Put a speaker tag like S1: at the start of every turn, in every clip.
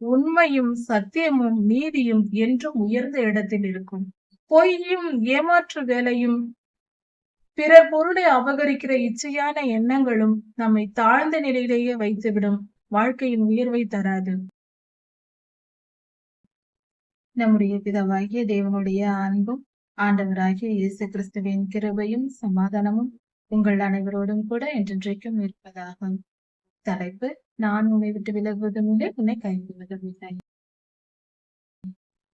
S1: உண்மையும் சத்தியமும் நீதியும் என்றும் உயர்ந்த இடத்தில் இருக்கும். பொய்யும் ஏமாற்று வேலையும் பிறர் பொருளை அபகரிக்கிற இச்சையான எண்ணங்களும் நம்மை தாழ்ந்த நிலையிலேயே வைத்துவிடும். வாழ்க்கையின் உயர்வை தராது. நம்முடைய பிதவாகிய தேவனுடைய அன்பும் ஆண்டவராகிய இயேசு கிறிஸ்துவின் கிருபையும் சமாதானமும் உங்கள் அனைவரோடும் கூட என்றென்றைக்கும் இருப்பதாகும் தலைப்பு நான் உன்னை விட்டு விலகுவதும் இல்லை உன்னை கைவிடுவதும் இல்லை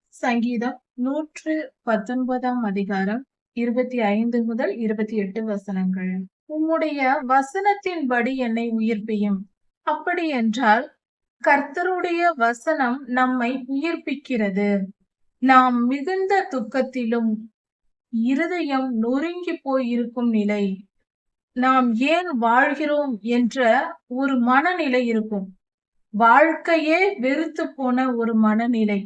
S1: சங்கீதம் நூற்று பத்தொன்பதாம் அதிகாரம் இருபத்தி ஐந்து முதல் இருபத்தி எட்டு வசனங்கள். உம்முடைய வசனத்தின்படி என்னை உயிர்ப்பியும். அப்படி என்றால் கர்த்தருடைய வசனம் நம்மை உயிர்ப்பிக்கிறது. நாம் மிகுந்த துக்கத்திலும் இருதயம் நொறுங்கி போயிருக்கும் நிலை. நாம் ஏன் வாழ்கிறோம் என்ற ஒரு மனநிலை இருக்கும். வாழ்க்கையே வெறுத்து போன ஒரு மனநிலை.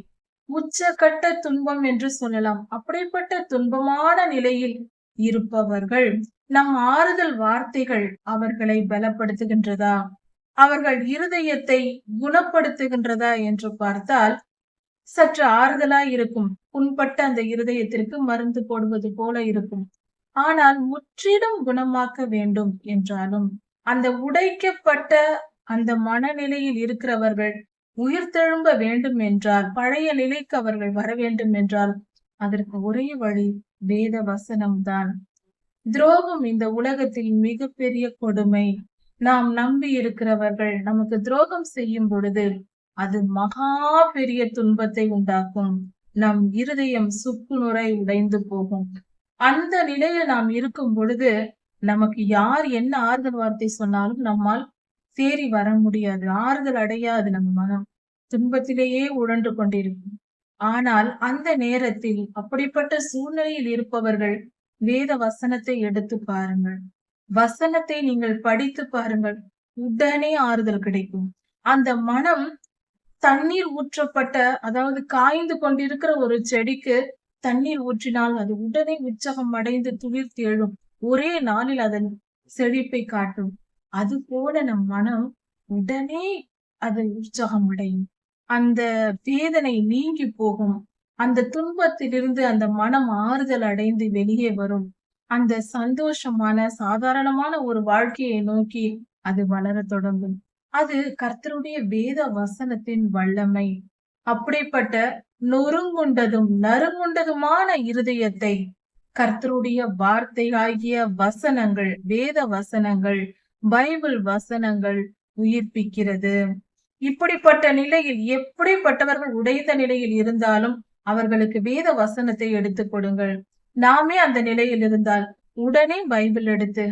S1: உச்சக்கட்ட துன்பம் என்று சொல்லலாம். அப்படிப்பட்ட துன்பமான நிலையில் இருப்பவர்கள் நம் ஆறுதல் வார்த்தைகள் அவர்களை பலப்படுத்துகின்றதா? அவர்கள் இருதயத்தை குணப்படுத்துகின்றதா என்று பார்த்தால் சற்று ஆறுதலாய் இருக்கும். புண்பட்ட அந்த இருதயத்திற்கு மருந்து போடுவது போல இருக்கும். ஆனால் முற்றிலும் குணமாக்க வேண்டும் என்றாலும் அந்த உடைக்கப்பட்ட அந்த மனநிலையில் இருக்கிறவர்கள் உயிர் தெழும்ப வேண்டும் என்றால் பழைய நிலைக்கு அவர்கள் வர வேண்டும் என்றால் அதற்கு ஒரே வழி வேத வசனம்தான் துரோகம் இந்த உலகத்தில் மிகப்பெரிய கொடுமை. நாம் நம்பி இருக்கிறவர்கள் நமக்கு துரோகம் செய்யும் பொழுது அது மகா பெரிய துன்பத்தை உண்டாக்கும். நம் இருதயம் சுக்குநுரை உடைந்து போகும். அந்த நிலையில நாம் இருக்கும் பொழுது நமக்கு யார் என்ன ஆறுதல் வார்த்தை சொன்னாலும் நம்மால் தேறி வர முடியாது. ஆறுதல் அடையாது நம்ம மனம். துன்பத்திலேயே உழன்று கொண்டிருக்கும். ஆனால் அந்த நேரத்தில் அப்படிப்பட்ட சூழ்நிலையில் இருப்பவர்கள் வேத வசனத்தை எடுத்து பாருங்கள். வசனத்தை நீங்கள் படித்து பாருங்கள். உடனே ஆறுதல் கிடைக்கும். அந்த மனம் தண்ணீர் ஊற்றப்பட்ட அதாவது காய்ந்து கொண்டிருக்கிற ஒரு செடிக்கு தண்ணீர் ஊற்றினால் அது உடனே உற்சாகம் அடைந்து துளிர்த்து எழும் ஒரே நாளில் அதன் செழிப்பை காட்டும். அது போல நம் மனம் உடனே அது உற்சாகம் அடையும். அந்த வேதனை நீங்கி போகும். அந்த துன்பத்திலிருந்து அந்த மனம் ஆறுதல் அடைந்து வெளியே வரும். அந்த சந்தோஷமான சாதாரணமான ஒரு வாழ்க்கையை நோக்கி அது வளர தொடங்கும். அது கர்த்தருடைய வேத வசனத்தின் வல்லமை. அப்படிப்பட்ட நொறுங்குண்டதும் நறுங்குண்டதுமான இருதயத்தை கர்த்தருடைய வார்த்தை ஆகிய வசனங்கள் வேத வசனங்கள் பைபிள் வசனங்கள் உயிர்ப்பிக்கிறது. இப்படிப்பட்ட நிலையில் எப்படிப்பட்டவர்கள் உடைந்த நிலையில் இருந்தாலும் அவர்களுக்கு வேத வசனத்தை எடுத்துக் கொடுங்கள். நாமே அந்த நிலையில் இருந்தால் உடனே பைபிள் எடுத்து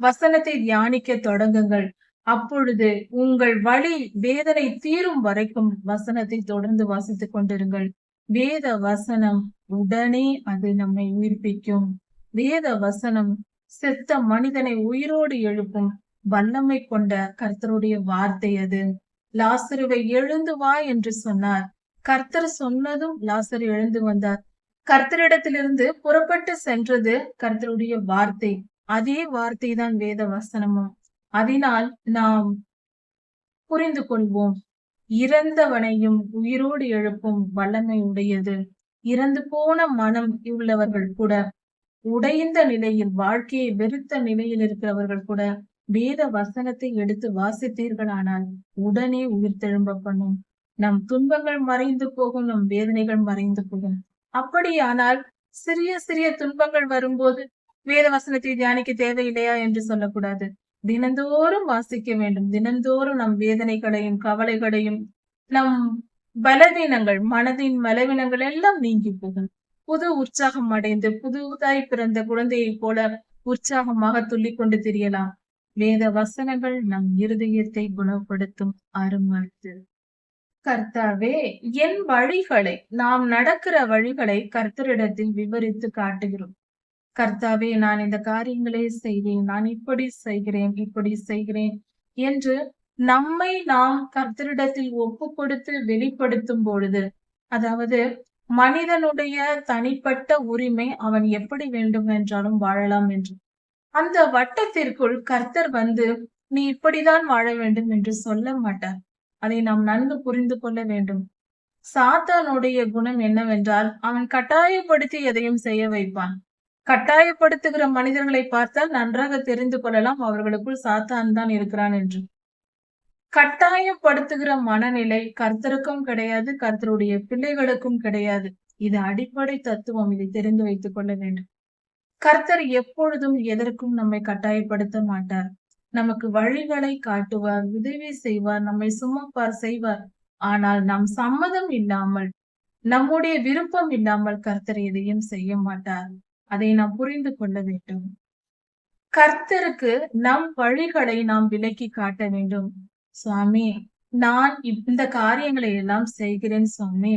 S1: வசனத்தை தியானிக்க தொடங்குங்கள். அப்பொழுது உங்கள் வழி வேதனை தீரும் வரைக்கும் வசனத்தை தொடர்ந்து வாசித்துக் கொண்டிருங்கள். வேத வசனம் உடனே அது நம்மை உயிர்ப்பிக்கும். வேத வசனம் செத்த மனிதனை உயிரோடு எழுப்பும் வல்லமை கொண்ட கர்த்தருடைய வார்த்தை அது. லாசருவை எழுந்து வா என்று சொன்னார். கர்த்தர் சொன்னதும் லாசர் எழுந்து வந்தார். கர்த்தரிடத்திலிருந்து புறப்பட்டு சென்றது கர்த்தருடைய வார்த்தை. அதே வார்த்தை தான் வேத வசனமும். அதனால் நாம் புரிந்து கொள்வோம். இறந்தவனையும் உயிரோடு எழுப்பும் வல்லமை உடையது. இறந்து போன மனம் உள்ளவர்கள் கூட உடைந்த நிலையில் வாழ்க்கையை வெறுத்த நிலையில் இருக்கிறவர்கள் கூட வேத வசனத்தை எடுத்து வாசித்தீர்களானால் உடனே உயிர் திரும்ப பண்ணும் நம் துன்பங்கள் மறைந்து போகும் நம் வேதனைகள் மறைந்து போகும். அப்படியானால் சிறிய சிறிய துன்பங்கள் வரும்போது வேத வசனத்தை தியானிக்க தேவையில்லையா என்று சொல்லக்கூடாது. தினந்தோறும் வாசிக்க வேண்டும். தினந்தோறும் நம் வேதனைகளையும் கவலைகளையும் நம் பலவீனங்கள் மனதின் பலவீனங்கள் எல்லாம் நீங்கி போகும். புது உற்சாகம் அடைந்து புதுதாய் பிறந்த குழந்தையைப் போல உற்சாகமாக துள்ளிக் கொண்டு திரியலாம். வேத வசனங்கள் நம் இருதயத்தை குணப்படுத்தும் அருமருத்து கர்த்தாவே என் வழிகளை நாம் நடக்கிற வழிகளை கர்த்தரிடத்தில் விவரித்து காட்டுகிறோம். கர்த்தாவே நான் இந்த காரியங்களே செய்வேன். நான் இப்படி செய்கிறேன் இப்படி செய்கிறேன் என்று நம்மை நாம் கர்த்தரிடத்தில் ஒப்பு கொடுத்து வெளிப்படுத்தும் பொழுது அதாவது மனிதனுடைய தனிப்பட்ட உரிமை அவன் எப்படி வேண்டும் என்றாலும் வாழலாம் என்று. அந்த வட்டத்திற்குள் கர்த்தர் வந்து நீ இப்படிதான் வாழ வேண்டும் என்று சொல்ல மாட்டார். அதை நாம் நன்கு புரிந்து கொள்ள வேண்டும். சாத்தானுடைய குணம் என்னவென்றால் அவன் கட்டாயப்படுத்தி எதையும் செய்ய வைப்பான். கட்டாயப்படுத்துகிற மனிதர்களை பார்த்தால் நன்றாக தெரிந்து கொள்ளலாம். அவர்களுக்குள் சாத்தான் தான் இருக்கிறான் என்று. கட்டாயப்படுத்துகிற மனநிலை கர்த்தருக்கும் கிடையாது கர்த்தருடைய பிள்ளைகளுக்கும் கிடையாது. இது அடிப்படை தத்துவம். இதை தெரிந்து வைத்துக் கொள்ள வேண்டும். கர்த்தர் எப்பொழுதும் எதற்கும் நம்மை கட்டாயப்படுத்த மாட்டார். நமக்கு வழிகளை காட்டுவார் உதவி செய்வார் நம்மை சுமப்பார் செய்வார். ஆனால் நம் சம்மதம் இல்லாமல் நம்முடைய விருப்பம் இல்லாமல் கர்த்தர் எதையும் செய்ய மாட்டார். அதை நாம் புரிந்து கொள்ள வேண்டும். கர்த்தருக்கு நம் வழிகளை நாம் விலக்கி காட்ட வேண்டும். சுவாமி நான் இந்த காரியங்களை எல்லாம் செய்கிறேன் சுவாமி.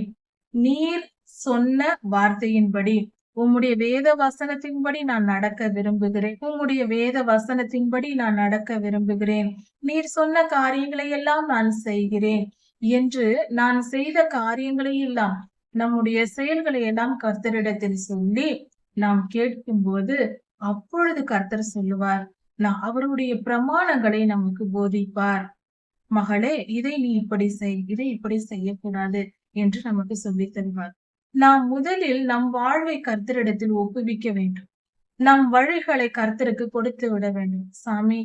S1: நீர் சொன்ன வார்த்தையின்படி உம்முடைய வேத வசனத்தின்படி நான் நடக்க விரும்புகிறேன். உம்முடைய வேத வசனத்தின்படி நான் நடக்க விரும்புகிறேன். நீர் சொன்ன காரியங்களை எல்லாம் நான் செய்கிறேன் என்று நான் செய்த காரியங்களை எல்லாம் நம்முடைய செயல்களை எல்லாம் கர்த்தரிடத்தில் சொல்லி நாம் கேட்கும் போது அப்பொழுது கர்த்தர் சொல்லுவார் நான் அவருடைய பிரமாணங்களை நமக்கு போதிப்பார். மகளே இதை நீ இப்படி செய் இதை இப்படி செய்யக்கூடாது என்று நமக்கு சொல்லி தருவார். நாம் முதலில் நம் வாழ்வை கர்த்தரிடத்தில் ஒப்புவிக்க வேண்டும். நம் வழிகளை கர்த்தருக்கு கொடுத்து விட வேண்டும். சாமி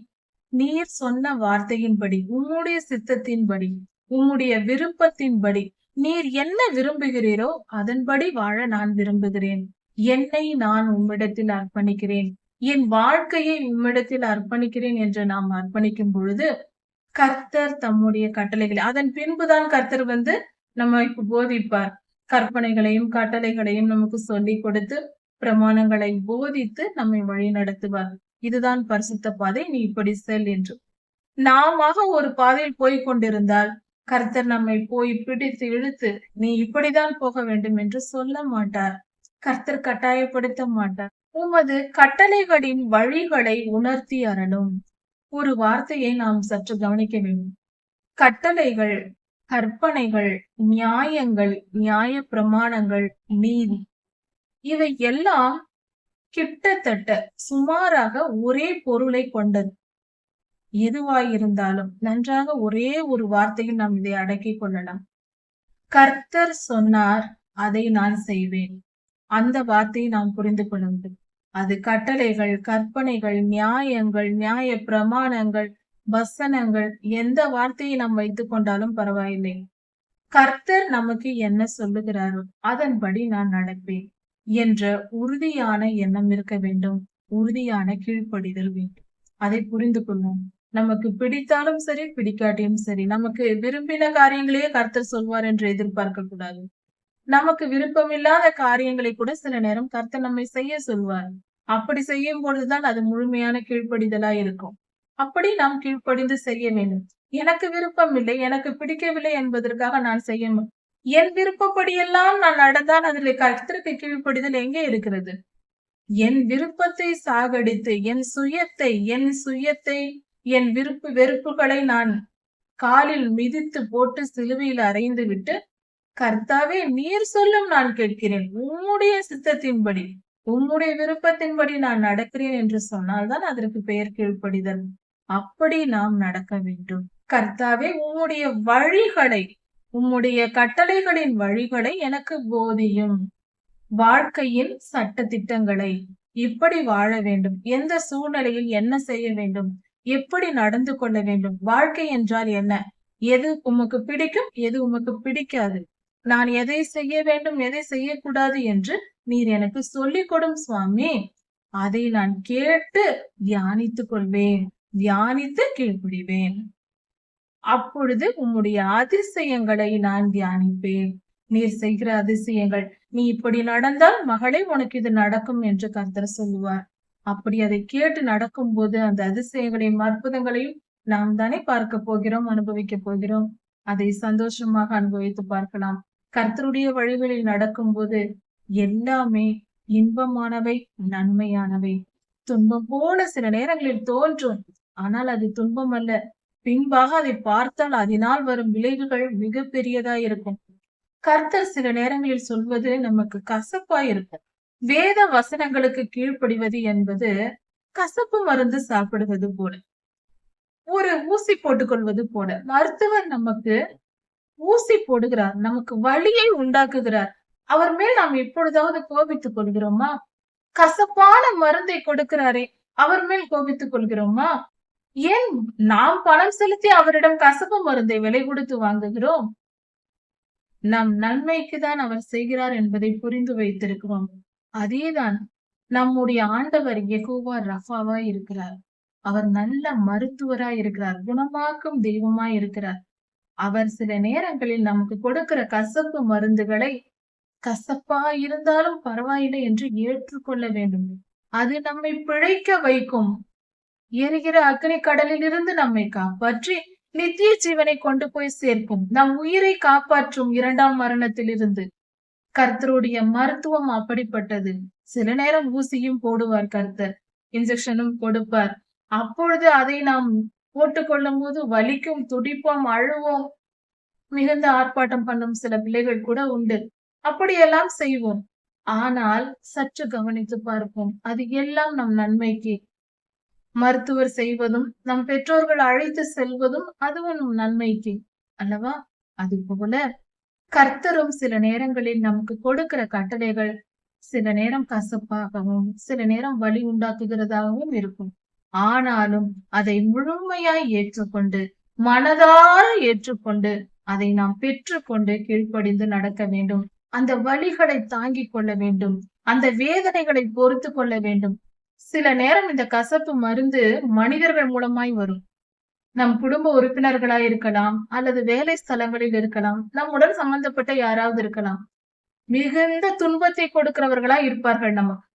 S1: நீர் சொன்ன வார்த்தையின்படி உம்முடைய சித்தத்தின்படி உம்முடைய விருப்பத்தின்படி நீர் என்ன விரும்புகிறீரோ அதன்படி வாழ நான் விரும்புகிறேன். என்னை நான் உம்மிடத்தில் அர்ப்பணிக்கிறேன். என் வாழ்க்கையை உம்மிடத்தில் அர்ப்பணிக்கிறேன் என்று நாம் அர்ப்பணிக்கும் பொழுது கர்த்தர் தம்முடைய கட்டளைகளை அதன் பின்புதான் கர்த்தர் வந்து நமக்கு போதிப்பார். கற்பனைகளையும் கட்டளைகளையும் நமக்கு சொல்லி கொடுத்து பிரமாணங்களை போதித்து நம்மை வழி நடத்துவார். இதுதான் பரிசுத்த பாதை நீ இப்படி செல் என்று. நாம ஒரு பாதையில் போய் கொண்டிருந்தால் கர்த்தர் நம்மை போய் பிடித்து இழுத்து நீ இப்படிதான் போக வேண்டும் என்று சொல்ல மாட்டார். கர்த்தர் கட்டாயப்படுத்த மாட்டார். உமது கட்டளைகளின் வழிகளை உணர்த்தி அறணும். ஒரு வார்த்தையை நாம் சற்று கவனிக்க வேண்டும். கட்டளைகள் கற்பனைகள் நியாயங்கள் நியாய பிரமாணங்கள் நீதி. இவை எல்லாம் கிட்டத்தட்ட சுமாராக ஒரே பொருளை கொண்டது. எதுவாயிருந்தாலும் நன்றாக ஒரே ஒரு வார்த்தையில் நாம் இதை அடக்கிக் கொள்ளலாம். கர்த்தர் சொன்னார் அதை நான் செய்வேன். அந்த வார்த்தையை நாம் புரிந்து கொள்ள வேண்டும். அது கட்டளைகள் கற்பனைகள் நியாயங்கள் நியாய பிரமாணங்கள் வசனங்கள் எந்த வார்த்தையை நாம் வைத்துக் கொண்டாலும் பரவாயில்லை. கர்த்தர் நமக்கு என்ன சொல்லுகிறாரோ அதன்படி நான் நடப்பேன் என்ற உறுதியான எண்ணம் இருக்க வேண்டும். உறுதியான கீழ்ப்படிதல் வேண்டும். அதை புரிந்து கொள்வோம். நமக்கு பிடித்தாலும் சரி பிடிக்காட்டியும் சரி நமக்கு விரும்பின காரியங்களையே கர்த்தர் சொல்வார் என்று எதிர்பார்க்க கூடாது. நமக்கு விருப்பமில்லாத காரியங்களை கூட சில நேரம் கர்த்தர் நம்மை செய்ய சொல்வார். அப்படி செய்யும் பொழுதுதான் அது முழுமையான கீழ்ப்படிதலா இருக்கும். அப்படி நாம் கீழ்ப்படிந்து செய்ய வேண்டும். எனக்கு விருப்பம் இல்லை எனக்கு பிடிக்கவில்லை என்பதற்காக நான் செய்ய என் விருப்பப்படியெல்லாம் நான் நடந்தால் அதில் கர்த்தருக்கு கீழ்ப்படிதல் எங்கே இருக்கிறது? என் விருப்பத்தை சாகடித்து என் சுயத்தை என் சுயத்தை என் விருப்பு வெறுப்புகளை நான் காலில் மிதித்து போட்டு சிலுவையில் அறைந்து விட்டு கர்த்தாவே நீர் சொல்லும் நான் கேட்கிறேன். உம்முடைய சித்தத்தின்படி உம்முடைய விருப்பத்தின்படி நான் நடக்கிறேன் என்று சொன்னால்தான் அதற்கு பெயர் கீழ்ப்படிதல். அப்படி நாம் நடக்க வேண்டும். கர்த்தாவே உம்முடைய வழிகளை உம்முடைய கட்டளைகளின் வழிகளை எனக்கு போதியும். வாழ்க்கையின் சட்ட திட்டங்களை இப்படி வாழ வேண்டும். எந்த சூழ்நிலையில் என்ன செய்ய வேண்டும்? எப்படி நடந்து கொள்ள வேண்டும்? வாழ்க்கை என்றால் என்ன? எது உமக்கு பிடிக்கும் எது உமக்கு பிடிக்காது? நான் எதை செய்ய வேண்டும் எதை செய்யக்கூடாது என்று நீர் எனக்கு சொல்லிக் கொடும் சுவாமி. அதை நான் கேட்டு தியானித்துக் கொள்வேன் தியானித்து கீழ்ப்பிடிவேன். அப்பொழுது உம்முடைய அதிசயங்களை நான் தியானிப்பேன். நீர் செய்கிற அதிசயங்கள் நீ இப்படி நடந்தால் மகளே உனக்கு இது நடக்கும் என்று கர்த்தர் சொல்லுவார். அப்படி அதை கேட்டு நடக்கும் போது அந்த அதிசயங்களையும் அற்புதங்களையும் நாம் தானே பார்க்க போகிறோம் அனுபவிக்க போகிறோம். அதை சந்தோஷமாக அனுபவித்து பார்க்கலாம். கர்த்தருடைய வழிகளில் நடக்கும் போது எல்லாமே இன்பமானவை நன்மையானவை. துன்பம் போல சில நேரங்களில் தோன்றும். ஆனால் அது துன்பம் அல்ல. பின்பாக அதை பார்த்தால் அதனால் வரும் விளைவுகள் மிக பெரியதா இருக்கும். கர்த்தர் சில நேரங்களில் சொல்வது நமக்கு கசப்பா இருக்கும். வேத வசனங்களுக்கு கீழ்ப்படிவது என்பது கசப்பு மருந்து சாப்பிடுவது போல. ஒரு ஊசி போட்டுக் கொள்வது போல. மருத்துவர் நமக்கு ஊசி போடுகிறார் நமக்கு வழியை உண்டாக்குகிறார். அவர் மேல் நாம் எப்பொழுதாவது கோபித்துக் கொள்கிறோமா? கசப்பான மருந்தை கொடுக்கிறாரே அவர் மேல் கோபித்துக் கொள்கிறோமா? ஏன் நாம் பணம் செலுத்தி அவரிடம் கசப்பு மருந்தை விலை கொடுத்து வாங்குகிறோம்? நம் நன்மைக்கு தான் அவர் செய்கிறார் என்பதை புரிந்து வைத்திருக்கிறோம். அதேதான் நம்முடைய ஆண்டவர் எகோவா ரஃபாவா இருக்கிறார். அவர் நல்ல மருத்துவராய் இருக்கிறார் குணமாக்கும் தெய்வமாய் இருக்கிறார். அவர் சில நேரங்களில் நமக்கு கொடுக்கிற கசப்பு மருந்துகளை கசப்பா இருந்தாலும் பரவாயில்லை என்று ஏற்றுக்கொள்ள வேண்டும். அது நம்மை பிழைக்க வைக்கும். எரிகிற அக்னி கடலில் இருந்து நம்மை காப்பாற்றி நித்திய ஜீவனை கொண்டு போய் சேர்க்கும். நம் உயிரை காப்பாற்றும் இரண்டாம் மரணத்திலிருந்து. கர்த்தருடைய மருத்துவம் அப்படிப்பட்டது. சில நேரம் ஊசியும் போடுவார் கர்த்தர். இன்ஜெக்ஷனும் கொடுப்பார். அப்பொழுது அதை நாம் போட்டுக்கொள்ளும் போது வலிக்கும் துடிப்போம் அழுவோம் மிகுந்த ஆர்ப்பாட்டம் பண்ணும் சில பிள்ளைகள் கூட உண்டு. அப்படியெல்லாம் செய்வோம். ஆனால் சற்று கவனித்து பார்ப்போம். அது எல்லாம் நம் நன்மைக்கு. மருத்துவர் செய்வதும் நம் பெற்றோர்கள் அழைத்து செல்வதும் அதுவும் நம் நன்மைக்கு. அல்லவா? அது போல கர்த்தரும் சில நேரங்களில் நமக்கு கொடுக்கிற கட்டளைகள் சில நேரம் கசப்பாகவும் சில நேரம் வலி உண்டாக்குகிறதாகவும் இருக்கும். ஆனாலும் அதை முழுமையாய் ஏற்றுக்கொண்டு மனதார ஏற்றுக்கொண்டு அதை நாம் பெற்றுக்கொண்டு கீழ்ப்படிந்து நடக்க வேண்டும். அந்த வழிகளை தாங்கிக் கொள்ள வேண்டும். அந்த வேதனைகளை பொறுத்து கொள்ள வேண்டும். சில நேரம் இந்த கசப்பு மருந்து மனிதர்கள் மூலமாய் வரும். நம் குடும்ப உறுப்பினர்களா இருக்கலாம் அல்லது வேலை ஸ்தலங்களில் இருக்கலாம் நம்முடன் சம்பந்தப்பட்ட யாராவது இருக்கலாம். மிகுந்த துன்பத்தை கொடுக்கிறவர்களா இருப்பார்கள் நமக்கு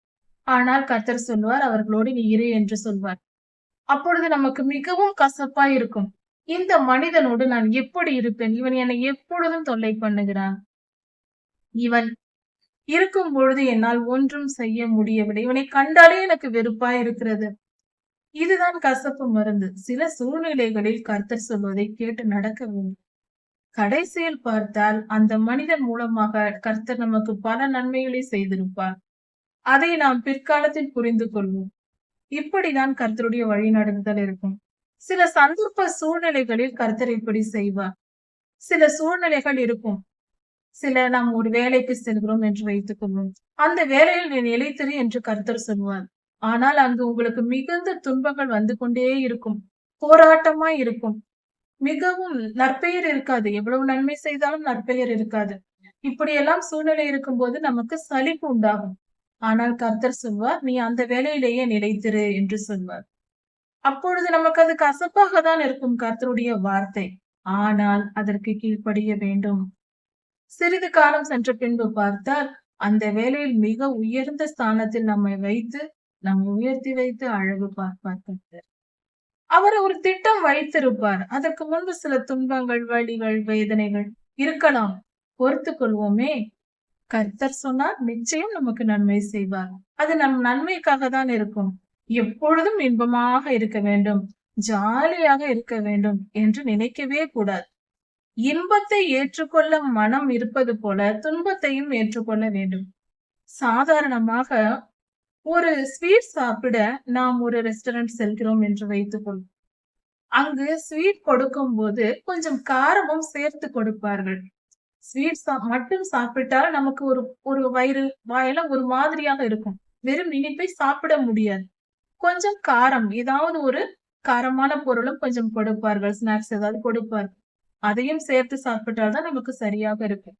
S1: ஆனால் கர்த்தர் சொல்வார் அவர்களோடு நீ இரு என்று சொல்வார். அப்பொழுது நமக்கு மிகவும் கசப்பா இருக்கும். இந்த மனிதனோடு நான் எப்படி இருப்பேன்? இவன் என்னை எப்பொழுதும் தொல்லை பண்ணுகிறான்? இவன் இருக்கும் பொழுது என்னால் ஒன்றும் செய்ய முடியவில்லை. இவனை கண்டாலே எனக்கு வெறுப்பா இருக்கிறது. இதுதான் கசப்பு மருந்து. சில சூழ்நிலைகளில் கர்த்தர் சொல்வதை கேட்டு நடக்க வேண்டும். கடைசியில் பார்த்தால் அந்த மனிதன் மூலமாக கர்த்தர் நமக்கு பல நன்மைகளை செய்திருப்பார். அதை நாம் பிற்காலத்தில் புரிந்து கொள்வோம். இப்படிதான் கர்த்தருடைய வழிநடத்துதல் இருக்கும். சில சந்தர்ப்ப சூழ்நிலைகளில் கர்த்தர் இப்படி செய்வார். சில சூழ்நிலைகள் இருக்கும். சில நாம் ஒரு வேலைக்கு செல்கிறோம் என்று வைத்துக் கொள்வோம். அந்த வேலையில் நீ நிலைத்திரு என்று கர்த்தர் சொல்வார். ஆனால் அங்கு உங்களுக்கு மிகுந்த துன்பங்கள் வந்து கொண்டே இருக்கும். போராட்டமா இருக்கும். மிகவும் நற்பெயர் இருக்காது. எவ்வளவு நன்மை செய்தாலும் நற்பெயர் இருக்காது. இப்படியெல்லாம் சூழ்நிலை இருக்கும்போது நமக்கு சலிப்பு உண்டாகும். ஆனால் கர்த்தர் சொல்வார் நீ அந்த வேலையிலேயே நிலைத்திரு என்று சொல்வார். அப்பொழுது நமக்கு அது கசப்பாக தான் இருக்கும் கர்த்தருடைய வார்த்தை. ஆனால் அதற்கு கீழ்ப்படிய வேண்டும். சிறிது காலம் சென்ற பின்பு பார்த்தால் அந்த வேலையில் மிக உயர்ந்த ஸ்தானத்தில் நம்மை வைத்து நம்மை உயர்த்தி வைத்து அழகு பார்ப்பார் கர்த்தர். அவர் ஒரு திட்டம் வைத்திருப்பார். அதற்கு முன்பு சில துன்பங்கள் வழிகள் வேதனைகள் இருக்கலாம். பொறுத்து கொள்வோமே கர்த்தர் சொன்னார் நிச்சயம் நமக்கு நன்மை செய்வார். அது நம் நன்மைக்காக தான் இருக்கும். எப்பொழுதும் இன்பமாக இருக்க வேண்டும். ஜாலியாக இருக்க வேண்டும் என்று நினைக்கவே கூடாது. இன்பத்தை ஏற்றுக்கொள்ள மனம் இருப்பது போல துன்பத்தையும் ஏற்றுக்கொள்ள வேண்டும். சாதாரணமாக ஒரு ஸ்வீட் சாப்பிட நாம் ஒரு ரெஸ்டாரண்ட் செல்கிறோம் என்று வைத்துக்கொள்வோம் அங்கு ஸ்வீட் கொடுக்கும் போது கொஞ்சம் காரமும் சேர்த்து கொடுப்பார்கள். ஸ்வீட்ஸ் மட்டும் சாப்பிட்டால் நமக்கு ஒரு ஒரு வயிறு வாயெல்லாம் ஒரு மாதிரியாக இருக்கும். வெறும் இனிப்பை சாப்பிட முடியாது. கொஞ்சம் காரம் ஏதாவது ஒரு காரமான பொருளும் கொஞ்சம் கொடுப்பார்கள். ஸ்நாக்ஸ் ஏதாவது கொடுப்பார்கள் அதையும் சேர்த்து சாப்பிட்டால்தான் நமக்கு சரியாக இருக்கும்.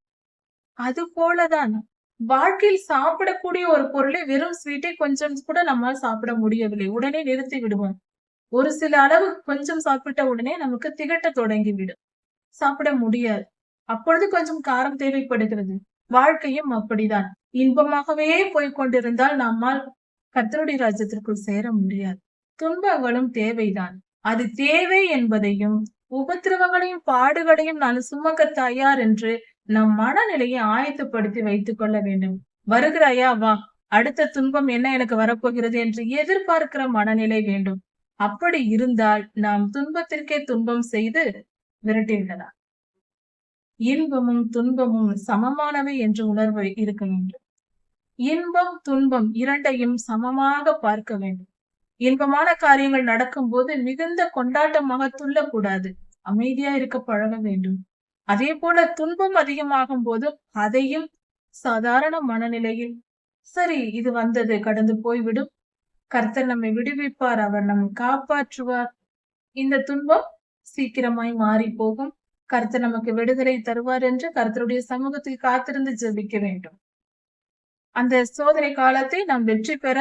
S1: அது போலதான் வாழ்க்கையில் சாப்பிடக்கூடிய ஒரு பொருளை வெறும் ஸ்வீட்டை கொஞ்சம் கூட நம்மால் சாப்பிட முடியவில்லை. உடனே நிறுத்தி விடுவோம். ஒரு சில அளவு கொஞ்சம் சாப்பிட்ட உடனே நமக்கு திகட்ட தொடங்கிவிடும். சாப்பிட முடியாது. அப்பொழுது கொஞ்சம் காரம் தேவைப்படுகிறது. வாழ்க்கையும் அப்படிதான். இன்பமாகவே போய்கொண்டிருந்தால் நம்மால் கத்தருடைய ராஜ்யத்திற்குள் சேர முடியாது. துன்பங்களும் தேவைதான். அது தேவை என்பதையும் உபத்திரவங்களையும் பாடுகளையும் நான் சுமக்க தயார் என்று நம் மனநிலையை ஆயத்தப்படுத்தி வைத்துக் கொள்ள வேண்டும். வருகிறாயா? வா. அடுத்த துன்பம் என்ன எனக்கு வரப்போகிறது என்று எதிர்பார்க்கிற மனநிலை வேண்டும். அப்படி இருந்தால் நாம் துன்பத்திற்கே துன்பம் செய்து விரட்டிவிடலாம். இன்பமும் துன்பமும் சமமானவை என்ற உணர்வு இருக்க வேண்டும். இன்பம் துன்பம் இரண்டையும் சமமாக பார்க்க வேண்டும். இன்பமான காரியங்கள் நடக்கும் போது மிகுந்த கொண்டாட்டமாக துள்ளக்கூடாது. அமைதியா இருக்க பழக வேண்டும். அதே போல துன்பம் அதிகமாகும் போது அதையும் சாதாரண மனநிலையில் சரி இது வந்தது கடந்து போய்விடும். கர்த்தர் நம்மை விடுவிப்பார் அவர் நம்மை காப்பாற்றுவார். இந்த துன்பம் சீக்கிரமாய் மாறி போகும் கருத்து நமக்கு விடுதலை தருவார் என்று கருத்தருடைய சமூகத்தில் காத்திருந்து ஜெபிக்க வேண்டும். அந்த சோதனை காலத்தை நாம் வெற்றி பெற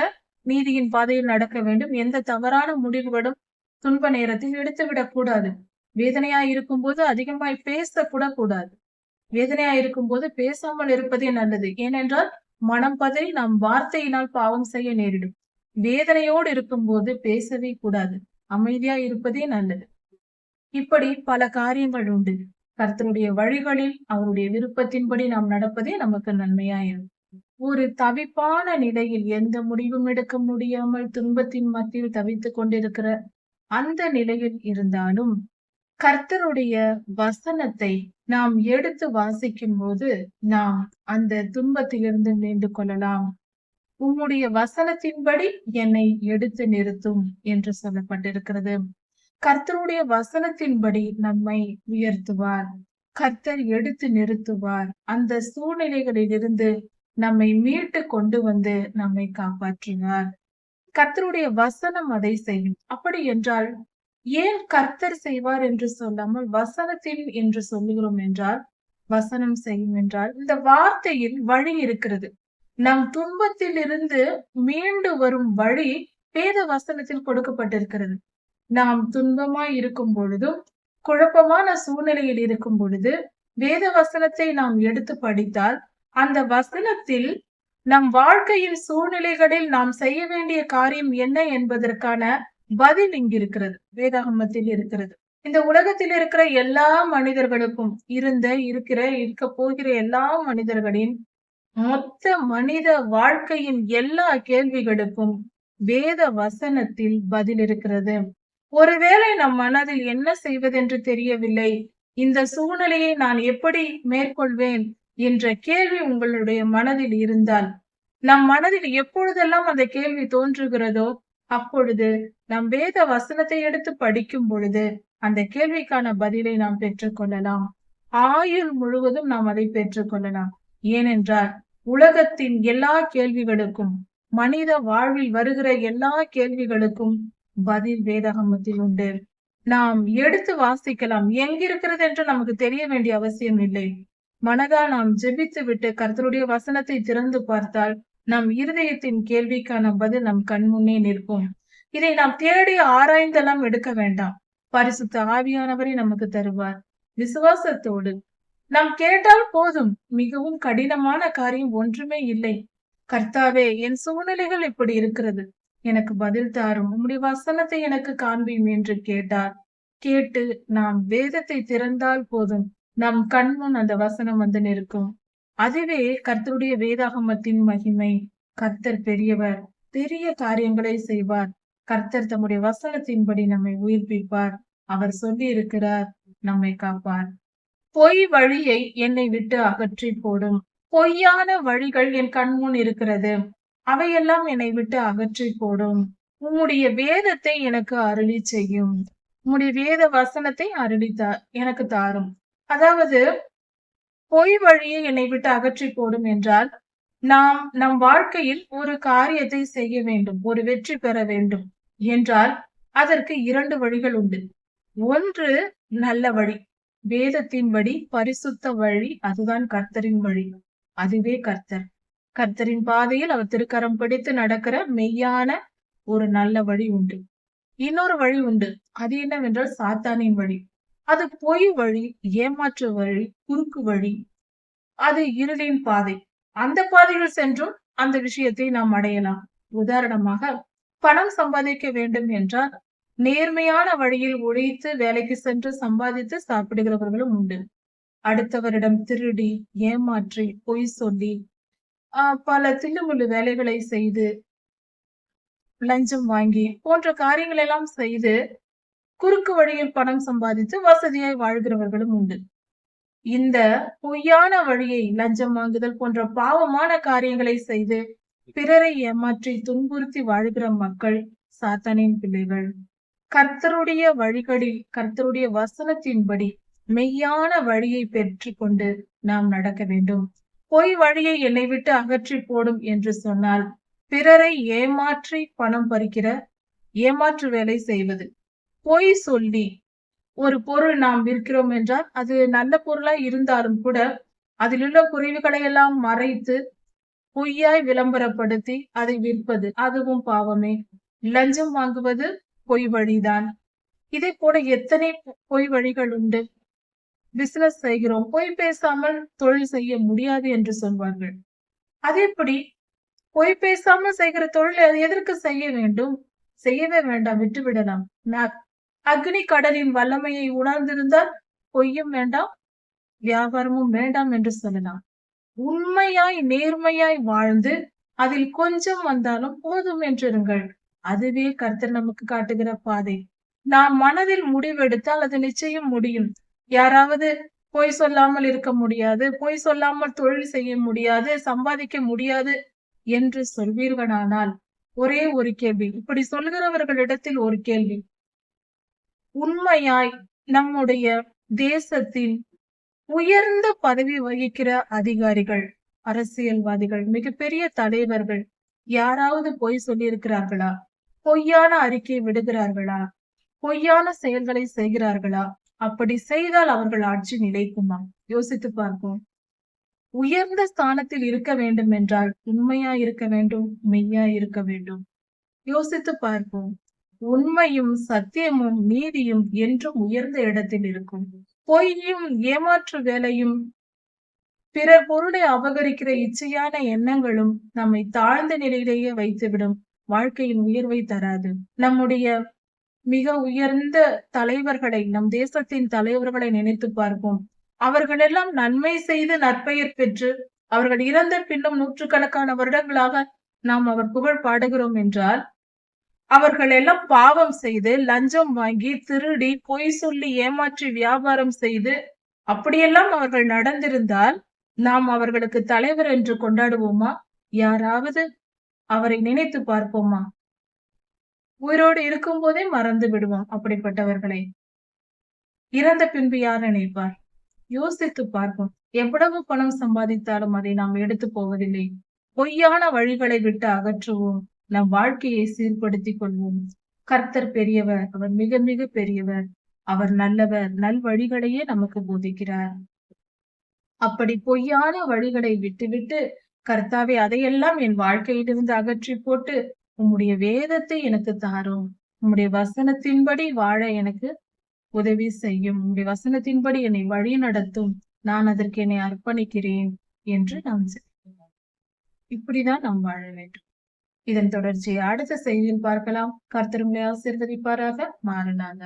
S1: நீதியின் பாதையில் நடக்க வேண்டும். எந்த தவறான முடிவுகளும் துன்ப நேரத்தில் எடுத்துவிடக் கூடாது. வேதனையா இருக்கும்போது அதிகமாய் பேசக்கூட கூடாது வேதனையா இருக்கும்போது பேசாமல் இருப்பதே நல்லது. ஏனென்றால் மனம் பதறி நாம் வார்த்தையினால் பாவம் செய்ய நேரிடும். வேதனையோடு இருக்கும்போது பேசவே கூடாது. அமைதியா இருப்பதே நல்லது. இப்படி பல காரியங்கள் உண்டு. கர்த்தருடைய வழிகளில் அவருடைய விருப்பத்தின்படி நாம் நடப்பதே நமக்கு நன்மையாயிருக்கும் ஒரு தவிப்பான நிலையில் எந்த முடிவும் எடுக்க முடியாமல் துன்பத்தின் மத்தியில் தவித்துக் கொண்டிருக்கிற அந்த நிலையில் இருந்தாலும் கர்த்தருடைய வசனத்தை நாம் எடுத்து வாசிக்கும் போது நாம் அந்த துன்பத்திலிருந்து மீண்டு கொள்ளலாம். உம்முடைய வசனத்தின்படி என்னை எடுத்து நிறுத்தும் என்று சொல்லப்பட்டிருக்கிறது. கர்த்தருடைய வசனத்தின்படி நம்மை உயர்த்துவார். கர்த்தர் எடுத்து நிறுத்துவார். அந்த சூழ்நிலைகளில் இருந்து நம்மை மீட்டு கொண்டு வந்து நம்மை காப்பாற்றுவார். கர்த்தருடைய வசனம் அதை செய்யும். அப்படி என்றால் ஏன் கர்த்தர் செய்வார் என்று சொல்லாமல் வசனத்தில் என்று சொல்லுகிறோம் என்றால் வசனம் செய்யும் என்றால் இந்த வார்த்தையில் வழி இருக்கிறது. நம் துன்பத்தில் இருந்து மீண்டு வரும் வழி வேத வசனத்தில் கொடுக்கப்பட்டிருக்கிறது. நாம் துன்பமாய் இருக்கும் பொழுதும் குழப்பமான சூழ்நிலையில் இருக்கும் பொழுது வேத வசனத்தை நாம் எடுத்து படித்தால் அந்த வசனத்தில் நம் வாழ்க்கையின் சூழ்நிலைகளில் நாம் செய்ய வேண்டிய காரியம் என்ன என்பதற்கான பதில் இங்கு இருக்கிறது வேதாகமத்தில் இருக்கிறது. இந்த உலகத்தில் இருக்கிற எல்லா மனிதர்களுக்கும் இருந்த இருக்கிற இருக்க போகிற எல்லா மனிதர்களின் மொத்த மனித வாழ்க்கையின் எல்லா கேள்விகளுக்கும் வேத வசனத்தில் பதில் இருக்கிறது. ஒருவேளை நம் மனதில் என்ன செய்வதென்று தெரியவில்லை. இந்த சூழ்நிலையை நான் எப்படி மேற்கொள்வேன்? என்ற கேள்வி உங்களுடைய மனதில் இருந்தால். நம் மனதில் எப்பொழுதெல்லாம் அந்த கேள்வி தோன்றுகிறதோ அப்பொழுது நம் வேத வசனத்தை எடுத்து படிக்கும் பொழுது அந்த கேள்விக்கான பதிலை நாம் பெற்றுக்கொள்ளலாம் ஆயுள் முழுவதும் நாம் அதை பெற்றுக்கொள்ளலாம் ஏனென்றால் உலகத்தின் எல்லா கேள்விகளுக்கும் மனித வாழ்வில் வருகிற எல்லா கேள்விகளுக்கும் பதில் வேதாகமத்தில் உண்டு. நாம் எடுத்து வாசிக்கலாம். எங்கிருக்கிறது என்று நமக்கு தெரிய வேண்டிய அவசியம் இல்லை. மனதால் நாம் ஜெபித்து விட்டு கர்த்தருடைய வசனத்தை திறந்து பார்த்தால் நம் இருதயத்தின் கேள்விக்கான பதில் நம் கண்முன்னே நிற்கும். இதை நாம் தேடி ஆராய்ந்தெல்லாம் எடுக்க வேண்டாம். பரிசுத்த ஆவியானவரை நமக்கு தருவார். விசுவாசத்தோடு. நாம் கேட்டால் போதும். மிகவும் கடினமான காரியம் ஒன்றுமே இல்லை. கர்த்தாவே என் சூழ்நிலைகள் இப்படி இருக்கிறது. எனக்கு பதில் தாரும். உம்முடைய வசனத்தை எனக்கு காண்பியும் என்று கேட்டார். கேட்டு நாம் வேதத்தை திறந்தால் போதும். நம் கண்முன் அந்த வசனம் வந்து நிற்கும். அதுவே கர்த்தருடைய வேதாகமத்தின் மகிமை. கர்த்தர் பெரியவர். பெரிய காரியங்களை செய்வார். கர்த்தர் தம்முடைய வசனத்தின்படி நம்மை உயிர்ப்பிப்பார். அவர் சொல்லி இருக்கிறார் நம்மை காப்பார். பொய் வழியை என்னை விட்டு அகற்றி போடும். பொய்யான வழிகள் என் கண்முன் இருக்கிறது. அவையெல்லாம் என்னை விட்டு அகற்றி போடும். உம்முடைய வேதத்தை எனக்கு அருளி செய்யும். உம்முடைய வேத வசனத்தை அருளி தா எனக்கு தாரும். அதாவது பொய் வழியை என்னை விட்டு அகற்றி போடும் என்றால் நாம் நம் வாழ்க்கையில் ஒரு காரியத்தை செய்ய வேண்டும் ஒரு வெற்றி பெற வேண்டும் என்றால் அதற்கு இரண்டு வழிகள் உண்டு. ஒன்று நல்ல வழி. வேதத்தின் வழி பரிசுத்த வழி அதுதான் கர்த்தரின் வழி. அதுவே கர்த்தர். கர்த்தரின் பாதையில் அவர் திருக்கரம் பிடித்து நடக்கிற மெய்யான ஒரு நல்ல வழி உண்டு. இன்னொரு வழி உண்டு. அது என்னவென்றால் சாத்தானின் வழி. அது பொய் வழி ஏமாற்று வழி குறுக்கு வழி. அது இருளின் பாதை. அந்த பாதையில் சென்றும் அந்த விஷயத்தை நாம் அடையலாம். உதாரணமாக பணம் சம்பாதிக்க வேண்டும் என்றால் நேர்மையான வழியில் உழைத்து வேலைக்கு சென்று சம்பாதித்து சாப்பிடுகிறவர்களும் உண்டு. அடுத்தவரிடம் திருடி ஏமாற்றி பொய் சொல்லி பல தில்லுமுள்ளு வேலைகளை செய்து லஞ்சம் வாங்கி போன்ற காரியங்கள் எல்லாம் செய்து குறுக்கு வழியில் பணம் சம்பாதித்து வசதியாய் வாழ்கிறவர்களும் உண்டு. இந்த பொய்யான வழியை லஞ்சம் வாங்குதல் போன்ற பாவமான காரியங்களை செய்து பிறரை ஏமாற்றி துன்புறுத்தி வாழ்கிற மக்கள் சாத்தானின் பிள்ளைகள். கர்த்தருடைய வழிகளில் கர்த்தருடைய வசனத்தின்படி மெய்யான வழியை பெற்றுக்கொண்டு நாம் நடக்க வேண்டும். பொய் வழியை என்னை விட்டு அகற்றி போடும் என்று சொன்னால் பிறரை ஏமாற்றி பணம் பறிக்கிற ஏமாற்று வேலை செய்வது. பொய் சொல்லி ஒரு பொருள் நாம் விற்கிறோம் என்றால் அது நல்ல பொருளா இருந்தாலும் கூட அதிலுள்ள உள்ள குறைவுகளை எல்லாம் மறைத்து பொய்யாய் விளம்பரப்படுத்தி அதை விற்பது அதுவும் பாவமே. லஞ்சம் வாங்குவது பொய் வழிதான். இதே போல எத்தனை பொய் வழிகள் உண்டு? பிசினஸ் செய்கிறோம் பொய் பேசாமல் தொழில் செய்ய முடியாது என்று சொல்வார்கள். அதேபடி பொய் பேசாமல் செய்கிற தொழில் எதற்கு செய்ய வேண்டும்? செய்யவே வேண்டாம் விட்டுவிடலாம் அக்னி கடலின் வல்லமையை உணர்ந்திருந்தால் பொய்யும் வேண்டாம் வியாபாரமும் வேண்டாம் என்று சொல்லலாம். உண்மையாய் நேர்மையாய் வாழ்ந்து அதில் கொஞ்சம் வந்தாலும் போதும் என்றிருங்கள் அதுவே கர்த்தர் நமக்கு காட்டுகிற பாதை. நாம் மனதில் முடிவெடுத்தால் அது நிச்சயம் முடியும். யாராவது பொய் சொல்லாமல் இருக்க முடியாது பொய் சொல்லாமல் தொழில் செய்ய முடியாது சம்பாதிக்க முடியாது என்று சொல்வீர்களானால் ஒரே ஒரு கேள்வி. இப்படி சொல்கிறவர்களிடத்தில் ஒரு கேள்வி. உண்மையாய் நம்முடைய தேசத்தின் உயர்ந்த பதவி வகிக்கிற அதிகாரிகள் அரசியல்வாதிகள் மிகப்பெரிய தலைவர்கள் யாராவது பொய் சொல்லியிருக்கிறார்களா? பொய்யான அறிக்கை விடுகிறார்களா? பொய்யான செயல்களை செய்கிறார்களா? அப்படி செய்தால் அவர்கள் ஆட்சி நிலைக்குமா? யோசித்து பார்ப்போம். உயர்ந்த ஸ்தானத்தில் இருக்க வேண்டும் என்றால் உண்மையா இருக்க வேண்டும் மெய்யா இருக்க வேண்டும். யோசித்து பார்ப்போம். உண்மையும் சத்தியமும் நீதியும் என்றும் உயர்ந்த இடத்தில் இருக்கும். பொய்யும் ஏமாற்று வேலையும் பிற பொருளை அபகரிக்கிற இச்சையான எண்ணங்களும் நம்மை தாழ்ந்த நிலையிலேயே வைத்துவிடும் வாழ்க்கையின் உயர்வை தராது. நம்முடைய மிக உயர்ந்த தலைவர்களை நம் தேசத்தின் தலைவர்களை நினைத்து பார்ப்போம். அவர்கள் எல்லாம் நன்மை செய்து நற்பெயர் பெற்று அவர்கள் இறந்த பின்னும் நூற்றுக்கணக்கான வருடங்களாக நாம் அவர் புகழ் பாடுகிறோம் என்றால் அவர்கள் எல்லாம் பாவம் செய்து லஞ்சம் வாங்கி திருடி பொய் சொல்லி ஏமாற்றி வியாபாரம் செய்து அப்படியெல்லாம் அவர்கள் நடந்திருந்தால் நாம் அவர்களுக்கு தலைவர் என்று கொண்டாடுவோமா? யாராவது அவரை நினைத்து பார்ப்போமா? உயிரோடு இருக்கும் போதே மறந்து விடுவோம் அப்படிப்பட்டவர்களை. இறந்த பின்பு யார் நினைப்பார்? யோசித்து பார்ப்போம். எவ்வளவு பணம் சம்பாதித்தாலும் அதை நாம் எடுத்து போவதில்லை. பொய்யான வழிகளை விட்டு அகற்றுவோம். நம் வாழ்க்கையை சீர்படுத்திக் கொள்வோம். கர்த்தர் பெரியவர் அவர் மிக மிக பெரியவர். அவர் நல்லவர் நல் வழிகளையே நமக்கு போதிக்கிறார். அப்படி பொய்யான வழிகளை விட்டுவிட்டு கர்த்தாவே அதையெல்லாம் என் வாழ்க்கையிலிருந்து அகற்றி போட்டு உம்முடைய வேதத்தை எனக்கு தாரும். உம்முடைய வசனத்தின்படி வாழ எனக்கு உதவி செய்யும். உம்முடைய வசனத்தின்படி என்னை வழி நடத்தும். நான் அதற்கு என்னை அர்ப்பணிக்கிறேன் என்று நாம் இப்படிதான் நாம் வாழ வேண்டும். இதன் தொடர்ச்சியை அடுத்த செய்தியில் பார்க்கலாம். கர்த்தருங்களை ஆசீர்வதிப்பாராக. மாறினாங்க